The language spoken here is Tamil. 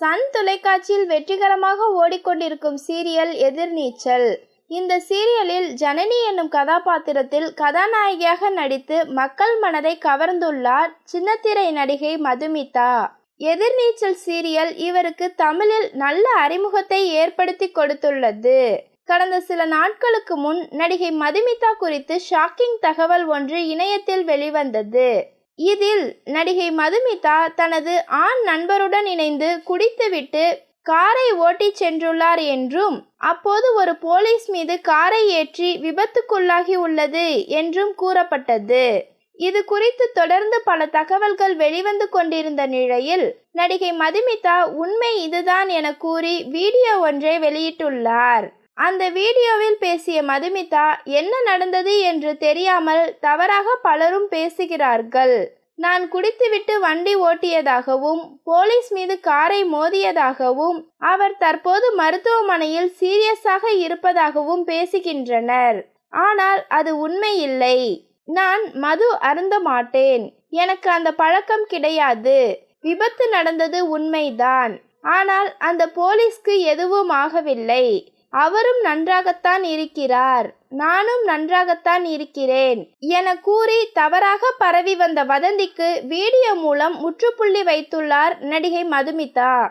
சன் தொலைக்காட்சியில் வெற்றிகரமாக ஓடிக்கொண்டிருக்கும் சீரியல் எதிர்நீச்சல். இந்த சீரியலில் ஜனனி என்னும் கதாபாத்திரத்தில் கதாநாயகியாக நடித்து மக்கள் மனதை கவர்ந்துள்ளார் சின்னத்திரை நடிகை மதுமிதா. எதிர்நீச்சல் சீரியல் இவருக்கு தமிழில் நல்ல அறிமுகத்தை ஏற்படுத்தி கொடுத்துள்ளது. கடந்த சில நாட்களுக்கு முன் நடிகை மதுமிதா குறித்து ஷாக்கிங் தகவல் ஒன்று இணையத்தில் வெளிவந்தது. இதில் நடிகை மதுமிதா தனது ஆண் நண்பருடன் இணைந்து குடித்துவிட்டு காரை ஓட்டிச் சென்றுள்ளார் என்றும் அப்போது ஒரு போலீஸ் மீது காரை ஏற்றி விபத்துக்குள்ளாகி உள்ளது என்றும் கூறப்பட்டது. இது குறித்து தொடர்ந்து பல தகவல்கள் வெளிவந்து கொண்டிருந்த நிலையில் நடிகை மதுமிதா உண்மை இதுதான் என கூறி வீடியோ ஒன்றை வெளியிட்டுள்ளார். அந்த வீடியோவில் பேசிய மதுமிதா என்ன நடந்தது என்று தெரியாமல் தவறாக பலரும் பேசுகிறார்கள். நான் குடித்துவிட்டு வண்டி ஓட்டியதாகவும் போலீஸ் மீது காரை மோதியதாகவும் அவர் தற்போது மருத்துவமனையில் சீரியஸாக இருப்பதாகவும் பேசுகின்றனர். ஆனால் அது உண்மை இல்லை நான் மது அருந்த மாட்டேன். எனக்கு அந்த பழக்கம் கிடையாது. விபத்து நடந்தது உண்மைதான். ஆனால் அந்த போலீஸ்க்கு எதுவும் ஆகவில்லை. அவரும் நன்றாகத்தான் இருக்கிறார். நானும் நன்றாகத்தான் இருக்கிறேன். என கூறி தவறாக பரவி வந்த வதந்திக்கு வீடியோ மூலம் முற்றுப்புள்ளி வைத்துள்ளார் நடிகை மதுமிதா.